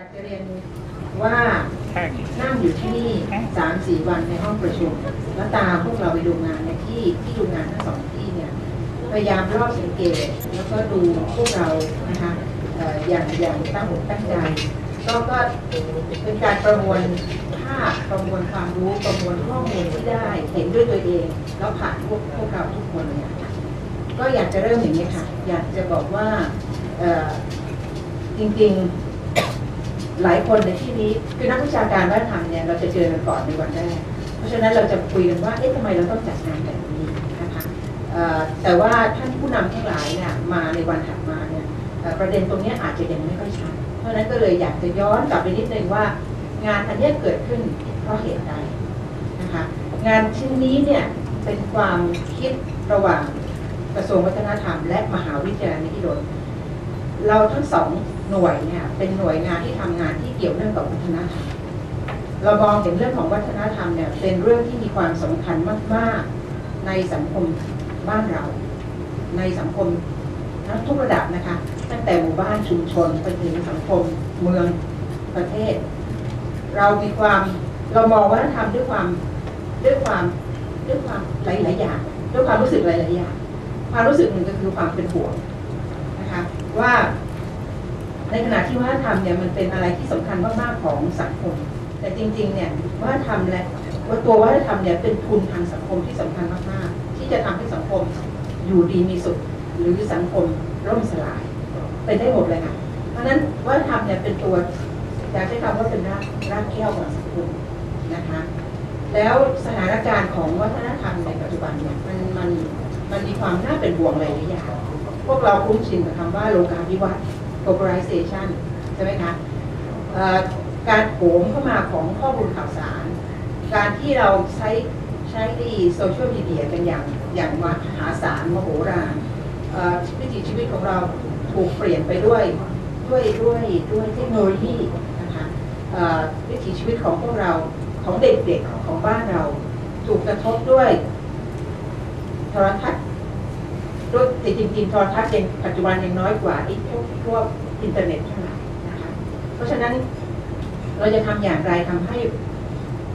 อยากจะเรียนว่าแข่งนั่งอยู่ที่นี่สามสี่วันในห้องประชุม แล้วตามพวกเราไปดูงานในที่ที่ดูงานทั้งสองที่เนี่ยพยายามรอบสังเกตแล้วก็ดูพวกเรานะคะเอ่ออย่างอย่างตั้งอกตั้งใจก็ก็เป็นการประมวลภาพประมวลความรู้ประมวลข้อมูลที่ได้เห็นด้วยตัวเอง แล้วผ่านพวกพวกเราทุกคนเนี่ยก็อยากจะเริ่มอย่างนี้ค่ะ อยากจะบอกว่าเอ่อจริงๆ หลายคนในที่นี้คือนักวิชาการวัฒนธรรมเนี่ยเราจะเจอกันก่อนในวันแรกเพราะฉะนั้นเราจะคุยกันว่าเอ๊ะทำไมเราต้องจัดงานแบบนี้นะคะแต่ว่าท่านผู้นำทั้งหลายเนี่ยมาในวันถัดมาเนี่ยประเด็นตรงนี้อาจจะยังไม่ค่อยชัดเพราะฉะนั้นก็เลยอยากจะย้อนกลับไปนิดนึงว่า งานอันนี้เกิดขึ้นเพราะเหตุใดนะคะงานชิ้นนี้เนี่ยเป็นความคิดระหว่างกระทรวงวัฒนธรรม และมหาวิทยาลัยมหิดลเราทั้งสอง หน่วยเนี่ยเป็นหน่วยงานที่ทำงานที่เกี่ยวเนื่องกับวัฒนธรรมเรามองเห็นเรื่องของวัฒนธรรมเนี่ยเป็นเรื่องที่มีความสำคัญมากๆ ในสังคมบ้านเรา ในสังคมทุกระดับนะคะ ตั้งแต่หมู่บ้านชุมชนไปถึงสังคมเมืองประเทศ เรามีความเรามองวัฒนธรรมด้วยความด้วยความด้วยความหลายๆอย่างด้วยความรู้สึกหลายๆอย่างความรู้สึกหนึ่งก็คือความเป็นห่วงนะคะว่า ในขณะที่วัฒนธรรมเนี่ยมันเป็นอะไรที่สำคัญมากๆของสังคม แต่จริงๆเนี่ยวัฒนธรรมและว่าตัววัฒนธรรมเนี่ยเป็นทุนทางสังคมที่สำคัญมากๆที่จะทำให้สังคมอยู่ดีมีสุขหรือสังคมร่มสลายเป็นได้หมดเลยค่ะเพราะฉะนั้นวัฒนธรรมเนี่ยเป็นตัวอยากใช้คำว่าเป็นรากรากแก้วของสังคมนะคะแล้วสถานการณ์ของวัฒนธรรมในปัจจุบันเนี่ยมันมันมันมีความน่าเป็นห่วงหลายๆอย่างพวกเราคุ้นชินกับคำว่าโลกาภิวัตน์ globalization ใช่ไหมคะการโผมเข้ามาของข้อมูลข่าวสาร การที่เราใช้ใช้ดีโซเชียลมีเดียกันอย่างอย่างมหาศาลมโหฬารเอ่อวิถีชีวิตของเราถูกเปลี่ยนไปด้วยด้วยด้วยด้วยเทคโนโลยีนะคะวิถีชีวิตของพวกเราของเด็กๆของบ้านเรา ถูกกระทบด้วยโทรทัศน ด้วยแต่จริงๆโทรทัศน์ยังปัจจุบันยังน้อยกว่าไอ้พวกพวกอินเทอร์เน็ตทั้งหลายนะคะเพราะฉะนั้นเราจะทำอย่างไรทำให้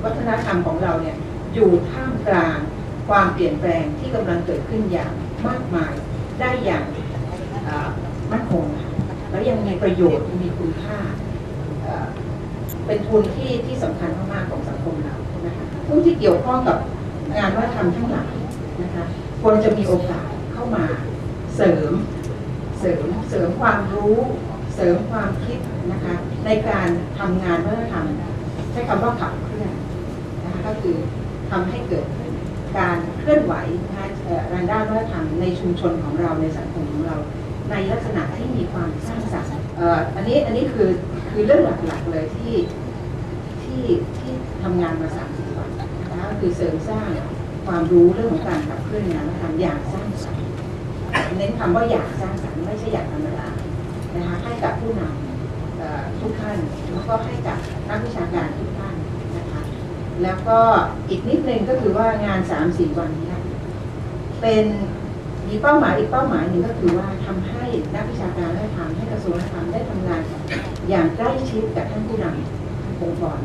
วัฒนธรรมของเราเนี่ยอยู่ท่ามกลางความเปลี่ยนแปลงที่กำลังเกิดขึ้นอย่างมากมายได้อย่างมั่นคงค่ะแล้วยังมีประโยชน์มีคุณค่า เป็นทุนที่ที่สำคัญมากๆของสังคมเรานะคะผู้ที่เกี่ยวข้องกับงานวัฒนธรรมทั้งหลายนะคะควรจะมีโอกาสามาเสริมเสริมเสริมความรู้เสริมความคิดนะคะในการทำงานวัฒนธรรมใช้คำว่าขับเคลื่อนนะคะก็คือทำให้เกิดการเคลื่อนไหวนะคะเอ่อทางด้านวัฒนธรรมในชุมชนของเราในสังคมของเรา ในลักษณะที่มีความสร้างสรรค์อันนี้อันนี้คือคือเรื่องหลักๆเลยที่ที่ที่ทำงานมาสามสิบวันนะคะคือเสริมสร้างความรู้เรื่องของการขับเคลื่อนงานวัฒนธรรมอย่างสร้าง เน้นคำว่าอยากสร้างสรรค์ไม่ใช่อยากธรรมดานะคะให้กับผู้นำทุกท่านแล้วก็ให้กับนักวิชาการทุกท่านนะคะแล้วก็อีกนิดนึงก็คือว่างานสามสี่วันนี้เป็นมีเป้าหมายอีกเป้าหมายหนึ่งก็คือว่าทำให้นักวิชาการได้ทำให้กระทรวงได้ทำได้ทำงาน อย่างใกล้ชิดกับท่านผู้นำองค์กร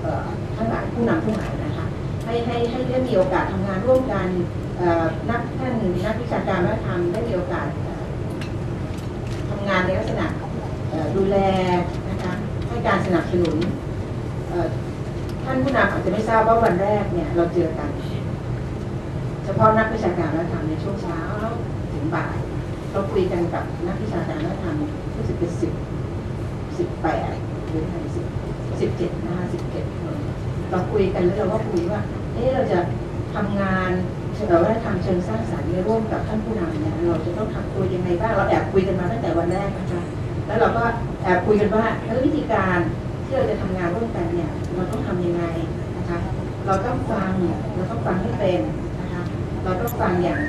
เอ่อทั้งหลายผู้นำทั้งหลายนะคะให้ให้ให้ได้มีโอกาสทำงานร่วมกัน นักท่านนักวิชาการวัฒนธรรมได้มีโอกาสทำงานในลักษณะดูแลนะคะให้การสนับสนุนท่านผู้นำอาจจะไม่ทราบว่าวันแรกเนี่ยเราเจอกัน เฉพาะนักวิชาการวัฒนธรรมในช่วงเช้าถึงบ่าย เราคุยกันกับนักวิชาการวัฒนธรรมรู้สึกเป็นสิบสิบแปดหรือสิบสิบเจ็ดนะคะสิบเจ็ดคนเราคุยกันแล้วเราก็คุยว่าเอ๊ะเราจะทำงาน เราได้ทำเชิงสร้างสรรค์เนี่ยร่วมกับท่านผู้นำเนี่ยเราจะต้องทำตัวยังไงบ้างเราแอบคุยกันมาตั้งแต่วันแรกนะคะแล้วเราก็แอบคุยกันว่าเออวิธีการที่เราจะทำงานร่วมกันเนี่ยเราต้องทำยังไงนะคะเราต้องฟังเราต้องฟังให้เป็นนะคะเราต้องฟังอย่าง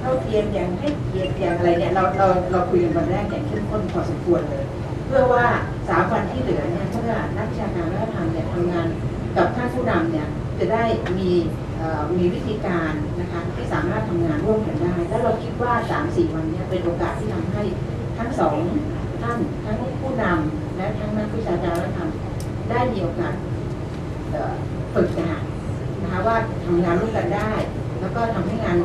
เท่าเทียมอย่างให้เกียรติอย่างอะไรเนี่ยเราเราเราคุยกันวันแรกอย่างเข้มข้นพอสมควรเลย เพื่อว่าสามวันที่เหลือเนี่ยเมื่อนักวิชาการวัฒนธรรมเนี่ยทำงานกับท่านผู้นำเนี่ย จะได้มีมีวิธีการนะคะที่สามารถทำงานร่วมกันได้ แล้วเราคิดว่าสามสี่วันนี้เป็นโอกาสที่ทำให้ทั้งสองท่านทั้งผู้นำและทั้งนักวิชาการวัฒนธรรมได้มีโอกาสฝึกงานนะคะว่าทำงานร่วมกันได้ แล้วก็ทำให้งาน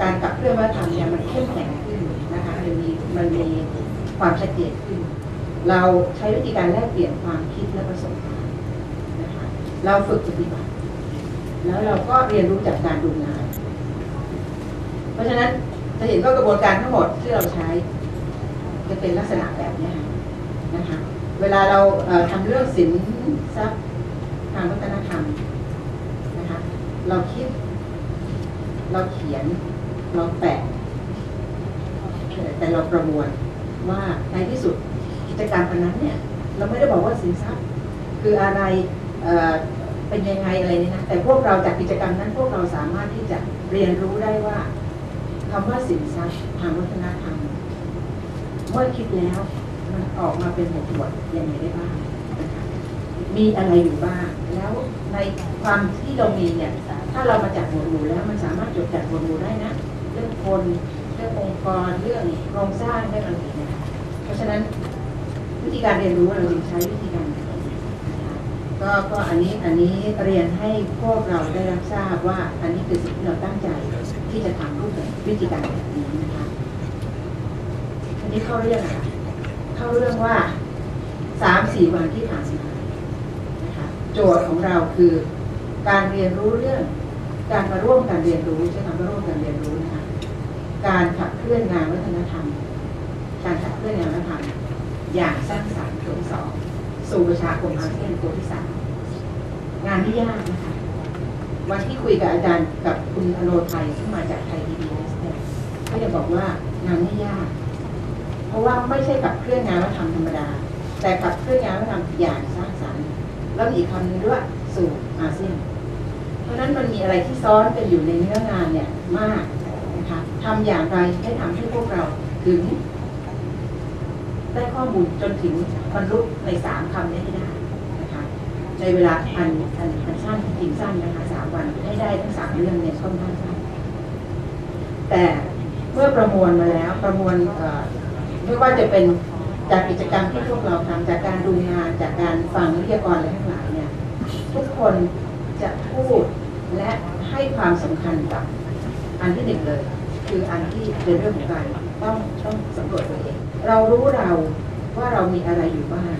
การกับเคลื่อวัฒนธรรมเนี่ยมันเข้มแข็งขึ้นนะคะมันมีมันมีความชัดเจนขึ้น เราใช้วิธีการแลกเปลี่ยนความคิดและประสบการณ์นะคะเราฝึกปฏิบัติ แล้วเราก็เรียนรู้จากการดูงาน เพราะฉะนั้นจะเห็นว่ากระบวนการทั้งหมดที่เราใช้จะเป็นลักษณะแบบนี้นะคะ เวลาเราเอ่อทำเรื่องสินทรัพย์ทางวัฒนธรรมนะคะ เราคิด เราเขียน เราแปะ แต่เราประมวลว่าในที่สุดกิจกรรมอันนั้นเนี่ย เราไม่ได้บอกว่าสินทรัพย์ คืออะไร เป็นยังไงอะไรเนี่ยนะแต่พวกเราจากกิจกรรมนั้น พวกเราสามารถที่จะเรียนรู้ได้ว่าคำว่าสินทรัพย์ทางวัฒนธรรมเมื่อคิดแล้วมันออกมาเป็นหมวดหมวดยังไงได้บ้างนะคะมีอะไรอยู่บ้างแล้วในความที่เรามีเนี่ย ถ้าเรามาจัดหมวดหมู่แล้วมันสามารถจดจัดหมวดหมู่ได้นะเรื่องคนเรื่ององค์กรเรื่องโครงสร้างเรื่องอะไรเนี่ยเพราะฉะนั้นวิธีการเรียนรู้เราจึงใช้วิธีการ ก็ก็อันนี้อันนี้เรียนให้พวกเราได้รับทราบว่าอันนี้คือสิ่งที่เราตั้งใจที่จะทำรูปแบบวิธีการแบบนี้นะคะอันนี้เข้าเรื่องค่ะเข้าเรื่องว่าสามสี่วันที่ผ่านมานะคะโจทย์ของเราคือการเรียนรู้เรื่อง การมาร่วมกันเรียนรู้ใช้คำว่าร่วมกันเรียนรู้นะคะการขับเคลื่อนงานวัฒนธรรม การขับเคลื่อนงานวัฒนธรรม อย่างสร้างสรรค์ตัวที่สอง สู่ประชาคมอาเซียนตัวที่สามงานที่ยากนะคะวันที่คุยกับอาจารย์กับคุณอโนไทยที่มาจากไทยดีบีเอสเนี่ยก็จะบอกว่างานไม่ยาก เพราะว่าไม่ใช่ขับเคลื่อนงานวัฒนธรรมธรรมดา แต่ขับเคลื่อนงานวัฒนธรรมอย่างสร้างสรรค์แล้วอีกคำนึงด้วยสู่อาเซียน เพราะฉะนั้นมันมีอะไรที่ซ้อนกันอยู่ในเนื้องานเนี่ยมากนะคะทำอย่างไรให้ทำให้พวกเราถึง ได้ข้อมูลจนถึงบรรลุในสามคำนี้ให้ได้นะคะในเวลาอันอันอันสั้นจริงสั้นนะคะสามวันให้ได้ทั้งสามเรื่องเนี่ยค่อนข้างสั้นแต่เมื่อประมวลมาแล้วประมวลไม่ว่าจะเป็นจากกิจกรรมที่พวกเราทำจากการดูงานจากการฟังวิทยากรอะไรทั้งหลายเนี่ยทุกคนจะพูดและให้ความสำคัญกับอันที่หนึ่งเลย คืออันที่เป็นเรื่องของการต้องต้องสำรวจตัวเอง เรารู้เราว่าเรามีอะไรอยู่บ้าง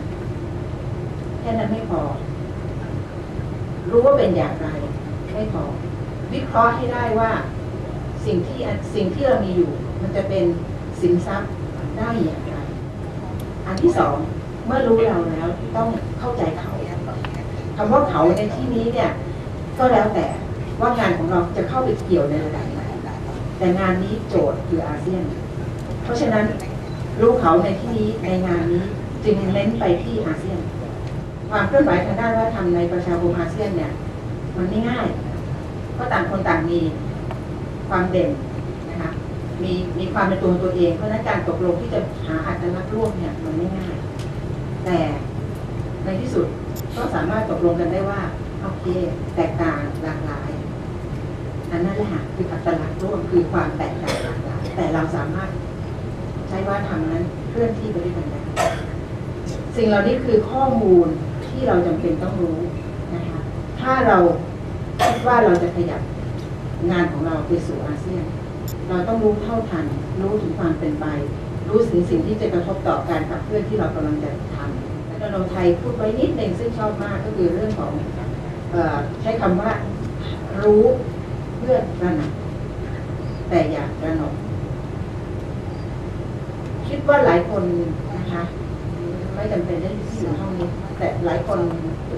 แค่นั้นไม่พอ รู้ว่าเป็นอย่างไร ไม่พอ วิเคราะห์ให้ได้ว่า สิ่งที่สิ่งที่เรามีอยู่ มันจะเป็นสินทรัพย์ได้อย่างไร อันที่สองเมื่อรู้เราแล้วต้องเข้าใจเขาคำว่าเขาในที่นี้เนี่ย ก็แล้วแต่ว่างานของเราจะเข้าไปเกี่ยวในระดับไหนแต่งานนี้โจทย์คืออาเซียน เพราะฉะนั้น รู้เขาในที่นี้ในงานนี้จึงเน้นไปที่อาเซียน ความเคลื่อนไหวทางด้านวัฒนธรรมในประชาคมอาเซียนเนี่ย มันไม่ง่ายเพราะต่างคนต่างมีความเด่นนะคะมีมีความเป็นตัวตัวเอง เพราะฉะนั้นการตกลงที่จะหาอัตลักษณ์ร่วมเนี่ยมันไม่ง่าย แต่ในที่สุดก็สามารถตกลงกันได้ว่าโอเคแตกต่างหลากหลายอันนั้นแหละคืออัตลักษณ์ร่วมคือความแตกต่างหลากหลายแต่เราสามารถ ใช้ว่าทำนั้นเคลื่อนที่ไปด้วยกันได้สิ่งเหล่านี้คือข้อมูลที่เราจำเป็นต้องรู้นะคะถ้าเราคิดว่าเราจะขยับงานของเราไปสู่อาเซียน เราต้องรู้เท่าทัน รู้ถึงความเป็นไป รู้ถึงสิ่งที่จะกระทบต่อการขับเคลื่อนที่เรากำลังจะทำและเราไทยพูดไว้นิดหนึ่งซึ่งชอบมากก็คือเรื่องของออใช้คำว่ารู้เพื่อตระหนักแต่อย่าระหนก คิดว่าหลายคนนะคะไม่จำเป็นได้ที่อยู่ห้องนี้ แต่หลายคน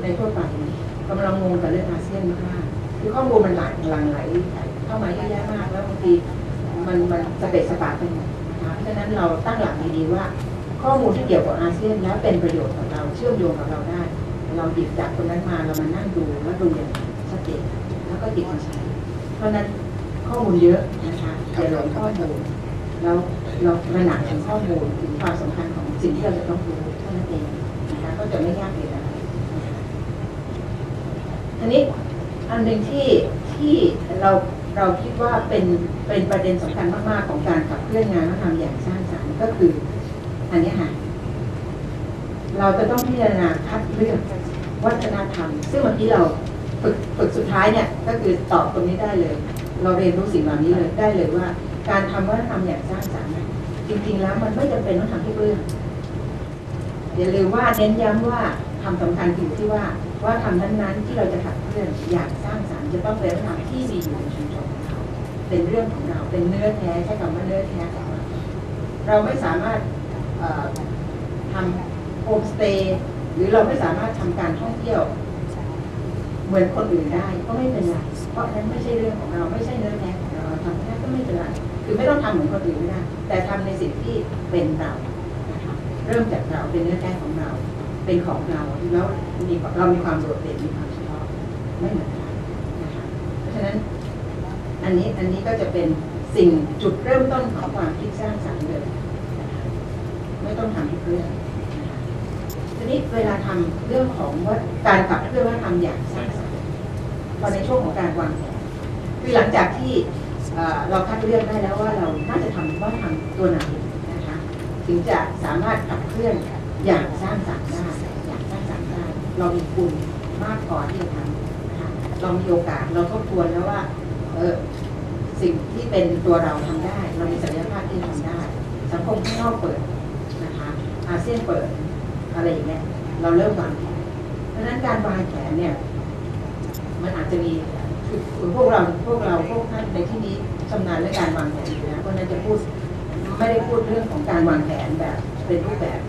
ในทั่วไปกำลังงงกับเรื่องอาเซียนมากคือข้อมูลมันหลายหลังไหลเข้ามาเยอะแยะมากแล้วบางทีมันมันสเปซสปาไปหมดนะคะเพราะฉะนั้นเราตั้งหลักดีๆว่า ข้อมูลที่เกี่ยวกับอาเซียนแล้วเป็นประโยชน์กับเราเชื่อมโยงกับเราได้ เราหยิบจากตรงนั้นมาเรามานั่งดูแล้วดูอย่างชัดเจนแล้วก็หยิบมาใช้เพราะฉะนั้นข้อมูลเยอะนะคะอย่าหลงข้อมูลแล้ว เราตระหนักถึงข้อมูลถึงความสำคัญของสิ่งที่เราจะต้องรู้เท่านั้นเองนะคะก็จะไม่ยากเลยอะไรนะคะอันนี้อันหนึ่งที่ที่เราเราคิดว่าเป็นเป็นประเด็นสำคัญมากๆของการขับเคลื่อนงานวัฒนธรรมอย่างสร้างสรรค์ก็คืออันนี้ค่ะเราจะต้องพิจารณาคัดเลือกวัฒนธรรม ซึ่งเมื่อกี้เราฝึกฝึกสุดท้ายเนี่ย ก็คือตอบตรงนี้ได้เลย เราเรียนรู้สิ่งเหล่านี้เลยได้เลยว่า การทำวัฒนธรรมอย่างสร้างสรรค์จริง ๆ แล้วมันไม่จำเป็นต้องทำทุกเรื่องอย่าลืมว่าเน้นย้ำว่าคำสำคัญอยู่ที่ว่าว่าทำนั้นๆที่เราจะขับเคลื่อนอย่ากสร้างสรรค์จะต้องเป็นวัฒนธรรมที่มีอยู่ในชุมชนของเราเป็นเรื่องของเราเป็นเนื้อแท้ใช้คำว่าเนื้อแท้ของเราเราไม่สามารถทำโฮมสเตย์หรือเราไม่สามารถทำการท่องเที่ยว เหมือนคนอื่นได้ก็ไม่เป็นไรเพราะนั้นไม่ใช่เรื่องของเราไม่ใช่เนื้อแท้ของเราทำไม่ได้ก็ไม่เป็นไร คือไม่ต้องทำเหมือนคนอื่นไม่ได้แต่ทำในสิ่งที่เป็นเรานะคะเริ่มจากเราเป็นเนื้อแท้ของเรา เป็นของเราแล้วมีเรามีความโดดเด่นมีความเฉพาะไม่เหมือนใครนะคะเพราะฉะนั้นอันนี้อันนี้ก็จะเป็นสิ่งจุดเริ่มต้นของความคิดสร้างสรรค์เลยนะคะไม่ต้องทำทุกเรื่องนะคะทีนี้เวลาทำเรื่องของว่าการขับเคลื่อนว่าทำอย่างสร้างสรรค์พอในช่วงของการวางแผนคือหลังจากที่ เราคัดเลือกได้แล้วว่าเราน่าจะทำว่าทำตัวไหนนะคะถึงจะสามารถขับเคลื่อนอย่างสร้างสรรค์ได้อย่างสร้างสรรค์ได้เรามีคุณมากพอที่จะทำนะคะเรามีโอกาสเราทบทวนแล้วว่าเออสิ่งที่เป็นตัวเราทำได้ เรามีศักยภาพที่จะทำได้ สังคมข้างนอกเปิดนะคะอาเซียนเปิดอะไรอย่างเงี้ยเราเริ่มวางแผนเพราะฉะนั้นการวางแผนเนี่ยมันอาจจะมี คือพวกเราพวกเราพวกท่านในที่นี้ชำนาญเรื่องการวางแผนอยู่แล้วเพราะฉะนั้นจะพูดไม่ได้พูดเรื่องของการวางแผนแบบเป็นรูปแบบ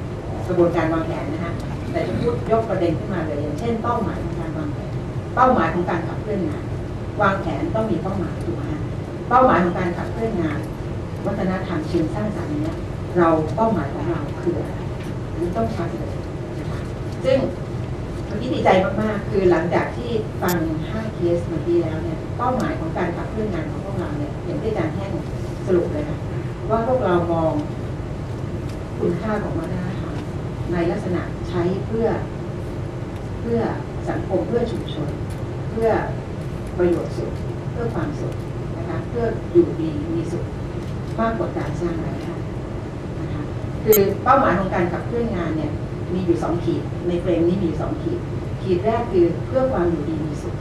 กระบวนการวางแผนนะฮะแต่จะพูดยกประเด็นขึ้นมาเลยอย่างเช่นเป้าหมายของการวางแผนเป้าหมายของการขับเคลื่อนงาน วางแผนต้องมีเป้าหมายถูกไหมฮะเป้าหมายของการขับเคลื่อนงาน วัฒนธรรมเชิงสร้างสรรค์เนี้ยเราเป้าหมายของเราคืออะไรนี่ต้องชัดเลยนะคะซึ่ง เมื่อกี้ดีใจมากๆ คือหลังจากที่ฟัง 5 เคสเมื่อกี้แล้วเนี่ย เป้าหมายของการขับเคลื่อนงานของพวกเราเนี่ยอย่างที่อาจารย์แท่งสรุปเลยค่ะว่าพวกเรามองคุณค่าของวัฒนธรรมในลักษณะใช้เพื่อ เพื่อสังคมเพื่อชุมชน เพื่อประโยชน์สุขเพื่อความสุขนะคะเพื่ออยู่ดีมีสุขมากกว่าการสร้างรายได้นะคะคือเป้าหมายของการขับเคลื่อนงานเนี่ย มีอยู่สองขีด ในเฟรมนี้มีอยู่สองขีด ขีดแรกคือเพื่อความอยู่ดีมีสุข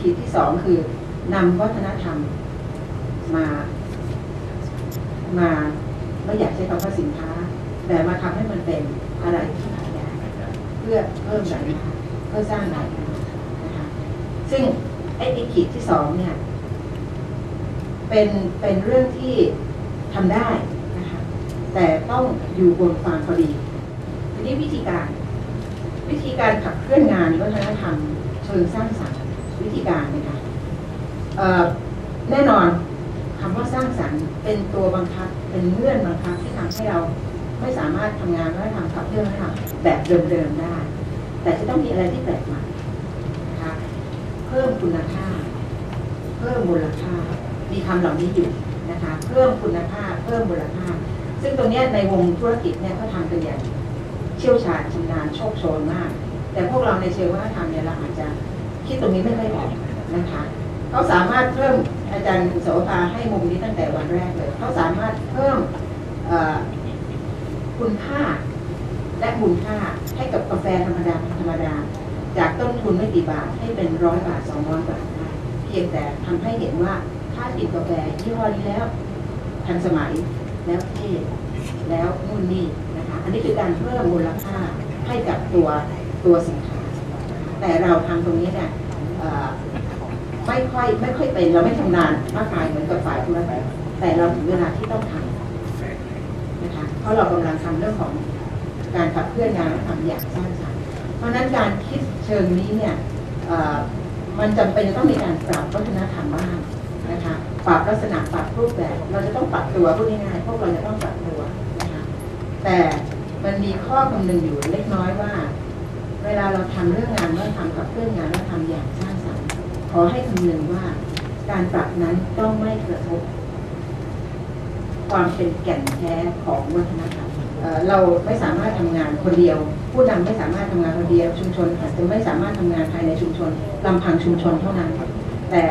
ขีดที่สองคือนำวัฒนธรรมมา มาไม่อยากใช้คำว่าสินค้า แต่มาทำให้มันเป็นอะไรที่ขายได้เพื่อเพิ่มรายได้เพื่อสร้างรายได้นะคะซึ่งไอ้ไอ้ขีดที่สองเนี่ยเป็นเป็นเรื่องที่ทำได้นะคะแต่ต้องอยู่บนความพอดี ทีนี้วิธีการ วิธีการขับเคลื่อนงานวัฒนธรรมเชิงสร้างสรรค์วิธีการนะคะแน่นอนคำว่าสร้างสรรค์เป็นตัวบังคับเป็นเงื่อนบังคับที่ทำให้เราไม่สามารถทำงานวัฒนธรรมขับเคลื่อนวัฒนธรรมแบบเดิมๆได้ แต่จะต้องมีอะไรที่แปลกใหม่นะคะเพิ่มคุณค่า เพิ่มมูลค่า มีคำเหล่านี้อยู่นะคะ เพิ่มคุณค่า เพิ่มมูลค่า ซึ่งตรงนี้ในวงธุรกิจเนี่ยเขาทำกันอย่าง เชี่ยวชาญชำนาญโชคโชนมาก แต่พวกเราในเชิงวัฒนธรรมเนี่ยเราอาจจะคิดตรงนี้ไม่ค่อยออกนะคะเขาสามารถเพิ่มอาจารย์โสภาให้มุมนี้ตั้งแต่วันแรกเลยเขาสามารถเพิ่มคุณค่าและมูลค่าให้กับกาแฟธรรมดาธรรมดา จากต้นทุนไม่กี่บาทให้เป็นร้อยบาทสองร้อยบาทได้เพียงแต่ทำให้เห็นว่าถ้ากินกาแฟยี่ห้อนี้แล้วทันสมัยแล้วเท่แล้วนู่นนี่ อันนี้คือการเพิ่มมูลค่าให้กับตัวตัวสินค้า แต่เราทำตรงนี้เนี่ยไม่ค่อยไม่ค่อยเป็นเราไม่ทำนานมากมายเหมือนกับฝ่ายธุรกิจแต่เราถึงเวลาที่ต้องทำนะคะเพราะเรากำลังทำเรื่องของการขับเคลื่อนงานและทำอย่างสร้างสรรค์เพราะนั้นการคิดเชิงนี้เนี่ยมันจำเป็นจะต้องมีการปรับวัฒนธรรมบ้างนะคะปรับลักษณะปรับรูปแบบ เราจะต้องปรับตัวพูดง่ายๆพวกเราจะต้องปรับตัวนะคะแต่ มันมีข้อคำนึงอยู่เล็กน้อยว่า เวลาเราทำเรื่องงานว่าทำกับเรื่องงานว่าทำอย่างสร้างสรรค์ขอให้คำนึงว่า การปรับนั้นต้องไม่กระทบ ความเป็นแก่นแท้ของวัฒนธรรมเราไม่สามารถทำงานคนเดียว ผู้นำไม่สามารถทำงานคนเดียวชุมชนอาจจะไม่สามารถทำงานภายในชุมชนลำพังชุมชนเท่านั้น แต่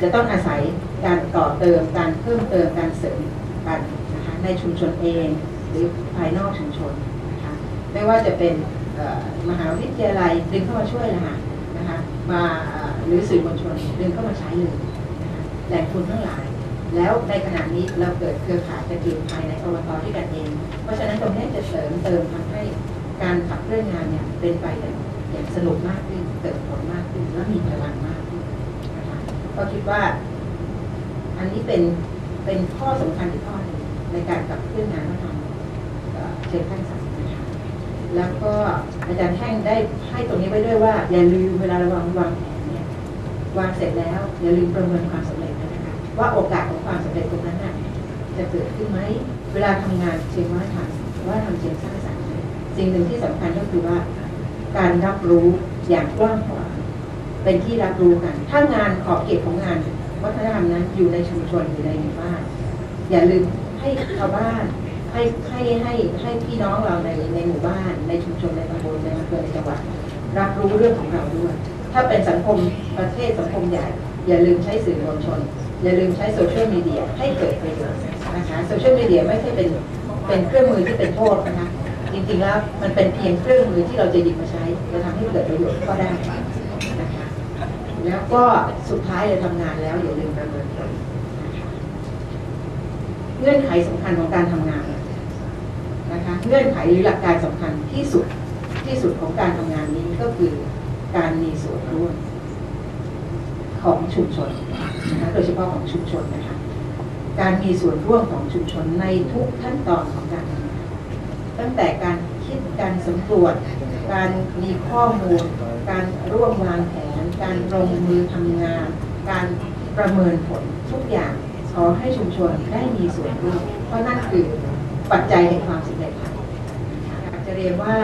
จะต้องอาศัยการต่อเติมการเพิ่มเติมการเสริมกันนะคะในชุมชนเอง รือภายนอกชุมชนนะคะไม่ว่าจะเป็นมหาวิทยาลัยดึงเข้ามาช่วยนะคะนะคะมาหรือสื่อมวลชนดึงเข้ามาใช้เลยนะคะแหล่งทุนทั้งหลาย แล้วในขณะนี้เราเกิดเครือข่ายกันอยู่ภายในอบตด้วยกันเอง เพราะฉะนั้นตรงนี้จะเสริมเติมทำให้การขับเคลื่อนงานเนี่ยเป็นไปอย่างสนุกมากขึ้นเกิดผลมากขึ้นและมีพลังมากขึ้นนะคะก็คิดว่า อันนี้เป็นเป็นข้อสำคัญอีกข้อหนึ่งในการขับเคลื่อนงานวัฒนธรรม เชิงสร้างสรรค์นะคะแล้วก็อาจารย์แท่งได้ให้ตรงนี้ไว้ด้วยว่า อย่าลืมเวลาเราวางวางแผนเนี่ยวางเสร็จแล้ว อย่าลืมประเมินความสำเร็จนะคะว่าโอกาสของความสำเร็จตรงนั้นน่ะจะเกิดขึ้นไหมเวลาทำงานเชิงวัฒนธรรมว่าทำเชิงสร้างสรรค์สิ่งหนึ่งที่สำคัญก็คือว่า การรับรู้อย่างกว้างขวางเป็นที่รับรู้กัน ถ้างานขอบเขตของงานวัฒนธรรมนั้นอยู่ในชุมชนอยู่ในหมู่บ้าน อย่าลืมให้ชาวบ้าน ให้ให้ให้ให้พี่น้องเราในในหมู่บ้านในชุมชนในตำบลในอำเภอในจังหวัดรับรู้เรื่องของเราด้วย ถ้าเป็นสังคมประเทศสังคมใหญ่ อย่าลืมใช้สื่อมวลชน อย่าลืมใช้โซเชียลมีเดียให้เกิดประโยชน์นะคะโซเชียลมีเดียไม่ใช่เป็นเป็นเครื่องมือที่เป็นโทษนะคะจริงๆแล้วมันเป็นเพียงเครื่องมือที่เราจะหยิบมาใช้จะทำให้เกิดประโยชน์ก็ได้นะคะแล้วก็สุดท้ายเลยทำงานแล้วอย่าลืมประเมินผลนะคะเงื่อนไขสำคัญของการทำงาน นะคะเงื่อนไขหรือหลักการสำคัญที่สุดที่สุดของการทำงานนี้ก็คือการมีส่วนร่วมของชุมชนนะคะโดยเฉพาะของชุมชนนะคะการมีส่วนร่วมของชุมชนในทุกขั้นตอนของการทำงานตั้งแต่การคิดการสำรวจ การมีข้อมูล การร่วมวางแผน การลงมือทำงาน การประเมินผลทุกอย่างขอให้ชุมชนได้มีส่วนร่วมเพราะนั่นคือ ปัจจัยแห่งความสำเร็จค่ะอยากจะเรียนว่า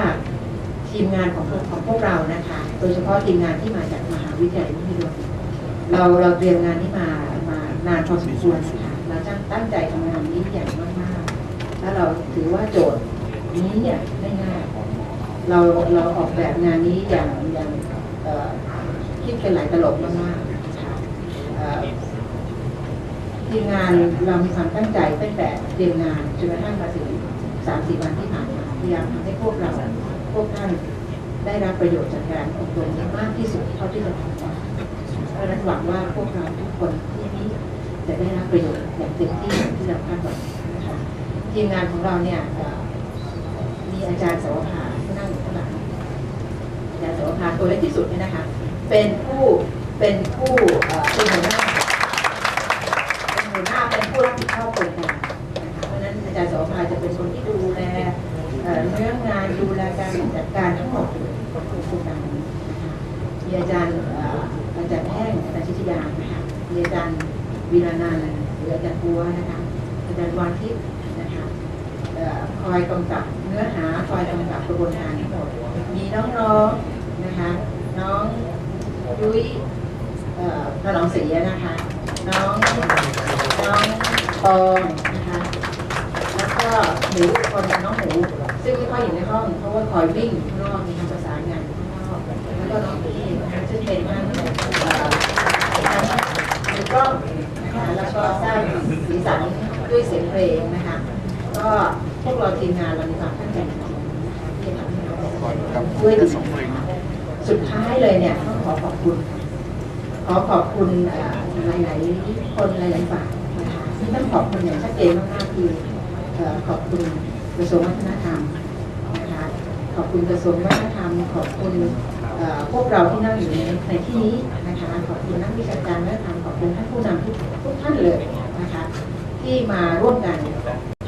ทีมงานของของพวกเรานะคะ โดยเฉพาะทีมงานที่มาจากมหาวิทยาลัยมหิดลเราเราเตรียมงานนี้มามานานพอสมควรนะคะเราตั้งใจทำงานนี้อย่างมากๆ แล้วเราถือว่าโจทย์นี้เนี่ยไม่ง่ายเราเราออกแบบงานนี้อย่างอย่างคิดเป็นหลายตลบมากๆ ทีมงานเรามีความตั้งใจตั้งแต่เตรียมงานจนกระทั่งมาถึงสามสี่วันที่ผ่านมาพยายามทำให้พวกเราพวกท่านได้รับประโยชน์จากการอบรมนี้มากที่สุดเท่าที่จะทำได้เพราะนั้นหวังว่าพวกเราทุกคนที่นี้จะได้รับประโยชน์อย่างเต็มที่ที่เราคาดหวังนะคะทีมงานของเราเนี่ยมีอาจารย์สวภาที่นั่งอยู่ข้างหลังอาจารย์สวภาตัวเล็กที่สุดเนี่ยนะคะ เป็นผู้เป็นผู้เป็นหัวหน้าเป็นหัวหน้าเป็น เปิดชอบโครงานเพราะฉะนั้นอาจารย์สวภาจะเป็นคนที่ดูแลเนื้องานดูแลการจัดการทั้งหมดของโครงการนี้นะคะมีอาจารย์อาจารย์แห้งอาจารย์ชิตยานะคะมีอาจารย์วีรานันท์หรืออาจารย์ปัวนะคะอาจารย์วานทิพย์นะคะคอยกำกับเนื้อหาคอยกำกับกระบวนการทั้งหมดมีน้องๆนะคะน้องยุ้ยเอ่อถนอมศรีนะคะ องนะคะแล้วก็หมูคนกับน้องหมูซึ่งไม่ค่อยอยู่ในห้องเพราะว่าคอยวิ่งข้างนอกมีทำประสานงานอยู่ข้างนอกแล้วก็น้องพี่นะคะซึ่งเป็นทั้งมือกล้องนะคะแล้วก็สร้างสีสันด้วยเสียงเพลงนะคะก็พวกเราทีมงานเรามีความตั้งใจจริงๆนะคะที่ทำให้เราด้วยดีสุดท้ายเลยเนี่ยต้องขอขอบคุณขอขอบคุณหลายๆคนหลายๆฝ่าย ต้องขอบคุณอย่างชัดเจนมากๆคือขอบคุณกระทรวงวัฒนธรรมนะคะขอบคุณกระทรวงวัฒนธรรม ขอบคุณพวกเราที่นั่งอยู่ในที่นี้นะคะขอบคุณนักวิชาการวัฒนธรรมขอบคุณท่านผู้นำทุกทุกท่านเลยนะคะที่มาร่วมกัน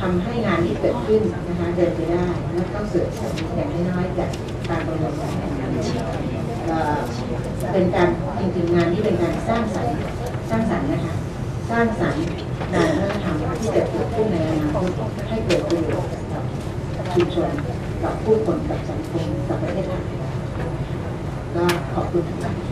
ทำให้งานนี้เกิดขึ้นนะคะเดินไปได้และก็เกิดผลอย่างน้อยๆจากการประเมินผลของงานนี้เอ่อเป็นการจริงๆงานนี้เป็นการสร้างสรรค์สร้างสรรค์นะคะ สร้างสรรค์ งานวัฒนธรรมที่จะเกิดขึ้นในอนาคตให้เกิดประโยชน์กับชุมชนกับผู้คนกับสังคมกับประเทศไทยก็ขอบคุณทุกท่าน